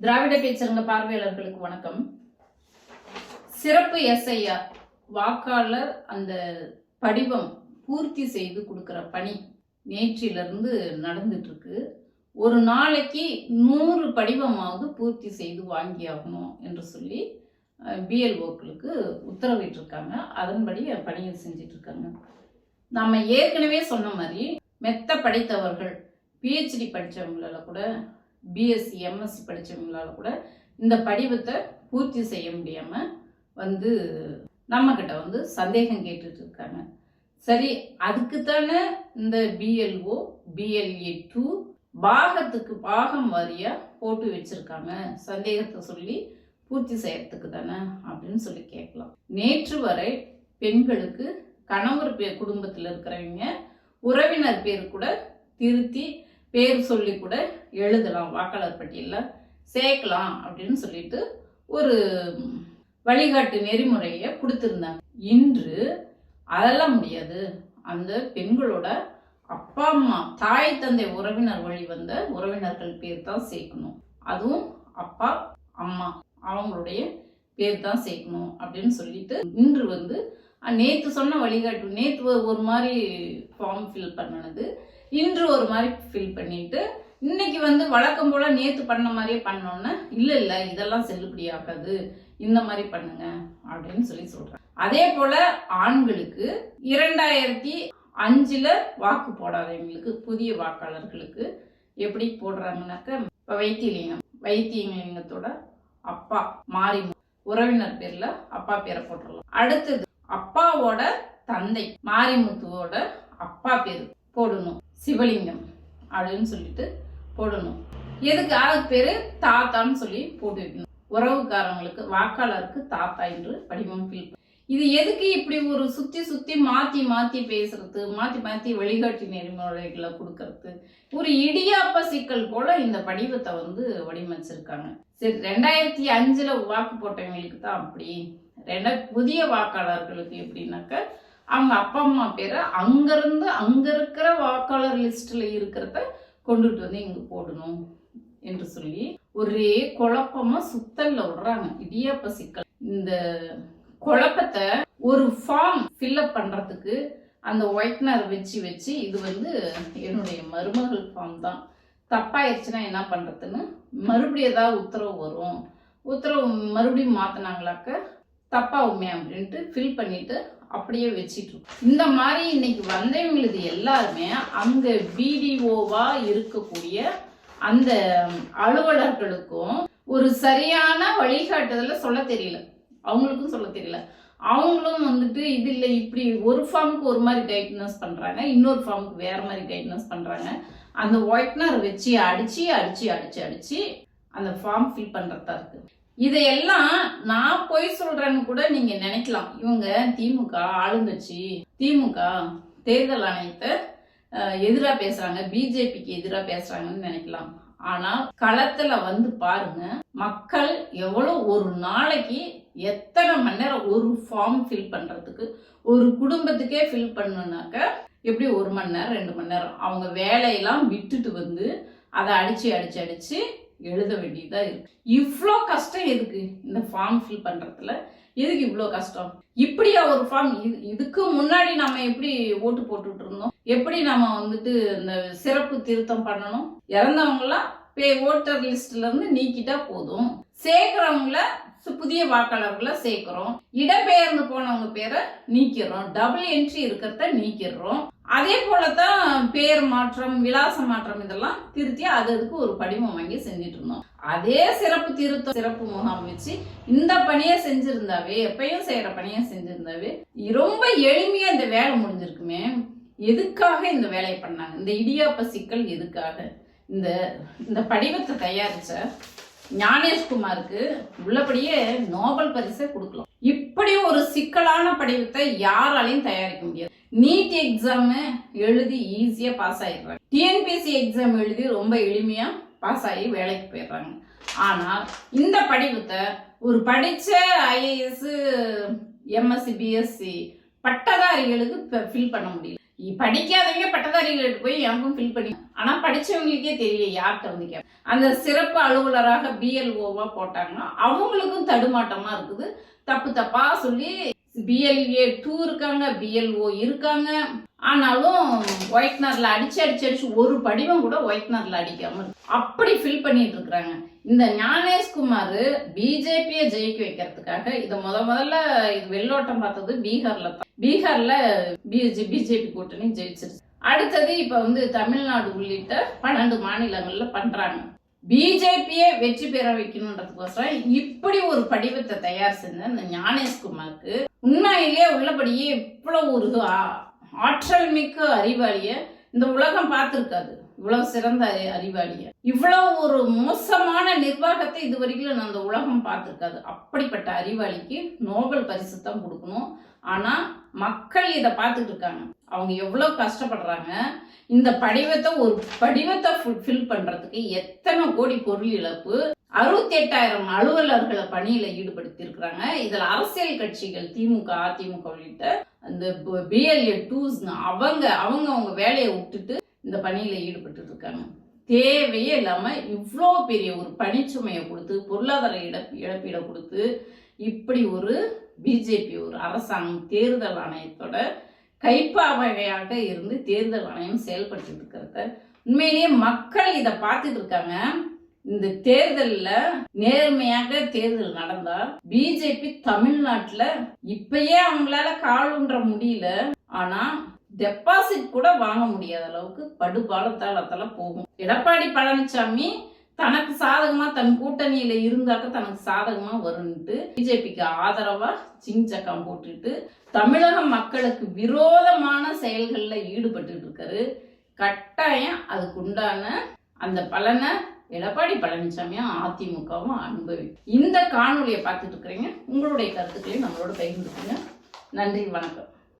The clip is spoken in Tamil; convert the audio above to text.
திராவிட பேச்சரங்க பார்வையாளர்களுக்கு வணக்கம். சிறப்பு எஸ்ஐஆர் வாக்காளர் அந்த படிவம் பூர்த்தி செய்து கொடுக்கிற பணி நேற்றிலிருந்து நடந்துட்டு இருக்கு ஒரு நாளைக்கு நூறு படிவமாவது பூர்த்தி செய்து வாங்கியாகணும் என்று சொல்லி பிஎல்ஓக்களுக்கு உத்தரவிட்டிருக்காங்க. அதன்படி பணியை செஞ்சிட்டு இருக்காங்க நம்ம ஏற்கனவே சொன்ன மாதிரி மெத்த படித்தவர்கள் பிஹெச்டி படித்தவங்களால கூட பிஎஸ்சி எம்எஸ்சி படித்தவங்களால கூட இந்த படிவத்தை பூர்த்தி செய்ய முடியாமல் வந்து நம்மக்கிட்ட வந்து சந்தேகம் கேட்டுட்டு இருக்காங்க. சரி அதுக்கு தானே இந்த பிஎல்ஓ பிஎல்ஏ டூ பாகத்துக்கு பாகம் வாரியாக போட்டு வச்சுருக்காங்க. சந்தேகத்தை சொல்லி பூர்த்தி செய்யறதுக்கு தானே அப்படின்னு சொல்லி கேட்கலாம். நேற்று வரை பெண்களுக்கு கணவர் பே குடும்பத்தில் இருக்கிறவங்க உறவினர் பேர் கூட திருத்தி பேர் சொல்லி கூட எழுதலாம் வாக்காளர் பட்டியலில். சேர்க்கலாம் அப்படின்னு சொல்லிட்டு ஒரு வழிகாட்டு நெறிமுறையை கொடுத்துருந்தாங்க. இன்று அதெல்லாம் முடியாது. அந்த பெண்களோட அப்பா அம்மா தாய் தந்தை உறவினர் வழி வந்த உறவினர்கள் பேர் தான் சேர்க்கணும். அதுவும் அப்பா அம்மா அவங்களுடைய பேர் தான் சேர்க்கணும் அப்படின்னு சொல்லிட்டு இன்று வந்து நேற்று சொன்ன வழிகாட்டு நேற்று ஒரு மாதிரி ஃபார்ம் ஃபில் பண்ணினது. இன்று ஒரு மாதிரி ஃபில் பண்ணிட்டு இன்னைக்கு வந்து வழக்கம் போல நேற்று பண்ண மாதிரியே பண்ணோன்னே இல்ல இல்ல இதெல்லாம் செல்லுபடியாகாது இந்த மாதிரி பண்ணுங்க அப்படின்னு சொல்லி சொல்றேன் அதே போல ஆண்களுக்கு இரண்டாயிரத்தி அஞ்சுல வாக்கு போடாதவங்களுக்கு புதிய வாக்காளர்களுக்கு எப்படி போடுறாங்கனாக்க இப்போ வைத்தியலிங்கம் வைத்தியலிங்கத்தோட அப்பா மாறி உறவினர் பேர்ல அப்பா பேரை போட்டுடலாம் அடுத்தது அப்பாவோட தந்தை மாரிமுத்துவோட அப்பா பேர் போடணும். சிவலிங்கம் அப்படின்னு சொல்லிட்டு போடணும். எதுக்கு அதுக்கு தாத்தான்னு சொல்லி போட்டு வைக்கணும். உறவுக்காரங்களுக்கு வாக்காளருக்கு தாத்தா என்று படிமம் ஃபில் இது எதுக்கு இப்படி ஒரு சுற்றி சுற்றி மாற்றி மாற்றி பேசுறது மாற்றி மாற்றி வழிகாட்டி நெறிமுறைகளை கொடுக்கறது? ஒரு இடியாப்ப சிக்கல் போல இந்த படிவத்தை வந்து வடிவமைச்சிருக்காங்க. சரி ரெண்டாயிரத்தி அஞ்சில் வாக்கு போட்டவங்களுக்கு தான் அப்படி. ரெண்டா புதிய வாக்காளர்களுக்கு எப்படின்னாக்க அவங்க அப்பா அம்மா பேரை அங்கேருந்து அங்கே இருக்கிற வாக்காளர் லிஸ்ட்டில் இருக்கிறத கொண்டுட்டு வந்து இங்கே போடணும் என்று சொல்லி ஒரே குழப்பமாக சுத்தல்ல விடுறாங்க. இடியாப்ப சிக்கல். இந்த குழப்பத்தை ஒரு ஃபார்ம் ஃபில்அப் பண்ணுறதுக்கு அந்த ஒயிட்னர் வச்சு வச்சு இது வந்து என்னுடைய மருமகள் ஃபார்ம் தான். தப்பாயிருச்சுன்னா என்ன பண்ணுறதுன்னு மறுபடியும் ஏதாவது உத்தரவு வரும். உத்தரவு மறுபடியும் மாத்தினாங்களாக்க தப்பாவுமே அப்படின்ட்டு ஃபில் பண்ணிட்டு அப்படியே வச்சிட்டுருக்கோம் இந்த மாதிரி இன்னைக்கு வந்தவங்களுக்கு எல்லாருமே அங்க பிடிஓவா இருக்கக்கூடிய அந்த அலுவலர்களுக்கும் ஒரு சரியான வழிகாட்டுதல சொல்ல தெரியல. அவங்களுக்கும் சொல்ல தெரியல. அவங்களும் வந்துட்டு இது இல்லை இப்படி ஒரு ஃபார்முக்கு ஒரு மாதிரி கைட்னஸ் பண்றாங்க இன்னொரு ஃபார்முக்கு வேற மாதிரி கைட்னஸ் பண்றாங்க. அந்த ஒயிட்னர் வச்சு அடிச்சு அடிச்சு அடிச்சு அடிச்சு அந்த ஃபார்ம் ஃபில் பண்றதா இருக்கு. இதையெல்லாம் நான் பொய் சொல்றேன்னு கூட நீங்க நினைக்கலாம். இவங்க திமுக ஆளுங்கட்சி திமுக தேர்தல் ஆணையத்தை எதிராக பேசுறாங்க பிஜேபிக்கு எதிராக பேசுறாங்கன்னு நினைக்கலாம். ஆனா களத்துல வந்து பாருங்க மக்கள் எவ்வளவு ஒரு நாளைக்கு எத்தனை மணி நேரம் ஒரு ஃபார்ம் ஃபில் பண்றதுக்கு ஒரு குடும்பத்துக்கே ஃபில் பண்ணணுனாக்க எப்படி ஒரு மணி நேரம் ரெண்டு மணி நேரம்? அவங்க வேலையெல்லாம் விட்டுட்டு வந்து அதை அடிச்சு அடிச்சு அடிச்சு எழுத வேண்டியதாக இருக்கு. இவ்வளோ கஷ்டம் எதுக்கு இந்த ஃபார்ம் ஃபில் பண்ணுறதுல எதுக்கு இவ்வளோ கஷ்டம்? இப்படியா ஒரு ஃபார்ம் இது இதுக்கு முன்னாடி நம்ம எப்படி ஓட்டு போட்டுட்டு இருந்தோம்? எப்படி நம்ம வந்துட்டு இந்த சிறப்பு திருத்தம் பண்ணணும்? இறந்தவங்களாம் பே ஓட்டர் லிஸ்ட்ல இருந்து நீக்கிட்டா போதும். சேர்க்கிறவங்கள புதிய வாக்காளர்களை சேர்க்கிறோம். இடம்பெயர்ந்து போனவங்க பேரை நீக்கிறோம். டபுள் என்ட்ரி இருக்கிறத நீக்கிடுறோம் அதே போலத்தான் பேர் மாற்றம் விலாச மாற்றம் இதெல்லாம் திருத்தி அது அதுக்கு ஒரு படிவம் வாங்கி செஞ்சுட்டு இருந்தோம். அதே சிறப்பு திருத்தம் சிறப்பு முகாம் வச்சு இந்த பணியை செஞ்சிருந்தாவே எப்பயும் செய்யற பணியை செஞ்சிருந்தாவே ரொம்ப எளிமையா இந்த வேலை முடிஞ்சிருக்குமே. எதுக்காக இந்த வேலையை பண்ணாங்க? இந்த இடியாப்ப சிக்கல் எதுக்காக? இந்த இந்த படிவத்தை தயாரிச்ச ஞானேஷ்குமாருக்கு உள்ளபடியே நோபல் பரிசை கொடுக்கலாம். இப்படி ஒரு சிக்கலான படிவத்தை யாராலையும் தயாரிக்க முடியாது. நீட் எக்ஸாம் எழுதி ஈஸியா பாஸ் ஆயிடுறாங்க. டிஎன்பிஎஸ்சி எக்ஸாம் எழுதி ரொம்ப எளிமையா பாஸ் ஆகி வேலைக்கு போயிடுறாங்க. ஆனால் இந்த படிவத்தை ஒரு படிச்ச ஐஏஎஸ் எம்எஸ்சி பிஎஸ்சி பட்டதாரிகளுக்கு ஃபில் பண்ண முடியல. படிக்காதவங்க பட்டதாரிகளுக்கு போய் எனக்கும் ஃபில் பண்ணி. ஆனா படிச்சவங்களுக்கே தெரியல யார்கிட்ட வந்து அந்த சிறப்பு அலுவலராக பிஎல்ஓவா போட்டாங்கன்னா அவங்களுக்கும் தடுமாட்டமா இருக்குது. தப்பு தப்பா சொல்லி பிஎல்ஏ டூ இருக்காங்க பிஎல்ஓ இருக்காங்க. ஆனாலும் ஒயிட்னர்ல அடிச்சு அடிச்சு அடிச்சு ஒரு படிவம் கூட ஒயிட்னர்ல அடிக்காம அப்படி ஃபில் பண்ணிட்டு இருக்கிறாங்க. இந்த ஞானேஷ்குமார் பிஜேபியை ஜெயிக்க வைக்கிறதுக்காக இதை முத முதல்ல இது வெள்ளோட்டம் பார்த்தது பீகார்ல பீகார்ல பிஜேபி கூட்டணி ஜெயிச்சிருச்சு. அடுத்தது இப்ப வந்து தமிழ்நாடு உள்ளிட்ட பன்னெண்டு மாநிலங்கள்ல பண்றாங்க. பிஜேபியை வெற்றி பெற வைக்கணுன்றதுக்கோசரம் இப்படி ஒரு படிவத்தை தயார் செஞ்ச இந்த ஞானேஷ்குமாருக்கு உண்மையிலேயே உள்ளபடியே இவ்வளவு ஒரு ஆற்றல் மிக்க அறிவாளிய இந்த உலகம் பார்த்துருக்காது. இவ்வளவு சிறந்த அறி- அறிவாளிய. இவ்வளவு ஒரு மோசமான நிர்வாகத்தை இதுவரைக்கும் அந்த உலகம் பார்த்துருக்காது. அப்படிப்பட்ட அறிவாளிக்கு நோபல் பரிசு தான் கொடுக்கணும். ஆனா மக்கள் இதை பார்த்துட்டு இருக்காங்க. அவங்க எவ்வளவு கஷ்டப்படுறாங்க. இந்த படிவத்தை ஒரு படிவத்தை ஃபில் பண்றதுக்கு எத்தனை கோடி பொருள் இழப்பு. அறுபத்தி எட்டாயிரம் அலுவலர்களை பணியில ஈடுபடுத்தி இருக்கிறாங்க இதுல அரசியல் கட்சிகள் திமுக அதிமுக உள்ளிட்ட அந்த பிஎல்ஏ டூஸ் அவங்க அவங்க அவங்க வேலையை விட்டுட்டு இந்த பணியில் ஈடுபட்டு இருக்காங்க தேவையே இல்லாமல் இவ்வளோ பெரிய ஒரு பணிச்சுமையை கொடுத்து பொருளாதார இழப்பு இழப்பீடை கொடுத்து இப்படி ஒரு பிஜேபி ஒரு அரசாங்கம் தேர்தல் ஆணையத்தோட கைப்பாவையாக இருந்து தேர்தல் ஆணையம் செயல்பட்டு இருக்கிறத உண்மையிலேயே மக்கள் இதை பார்த்துட்டு இருக்காங்க இந்த தேர்தல்ல நேர்மையாக தேர்தல் நடந்தா பிஜேபி தமிழ்நாட்டுல இப்பயே அவங்களால காலுன்ற முடியல. ஆனா டெபாசிட் கூட வாங்க முடியாத அளவுக்கு படுபாலத்தாளத்தால போகும். எடப்பாடி பழனிசாமி தனக்கு சாதகமா தன் கூட்டணியில இருந்தாக்க தனக்கு சாதகமா வரும்ட்டு பிஜேபிக்கு ஆதரவா சிங்சக்கம் போட்டுட்டு தமிழக மக்களுக்கு விரோதமான செயல்கள்ல ஈடுபட்டு இருக்காரு. கட்டாயம் அதுக்கு உண்டான அந்த பலனை எடப்பாடி பழனிசாமியும் அதிமுகவும் அனுபவி இந்த காணொலியை பார்த்துட்டு இருக்கிறீங்க. உங்களுடைய கருத்துக்களையும் நம்மளோட பகிர்ந்துக்குங்க. நன்றி வணக்கம்.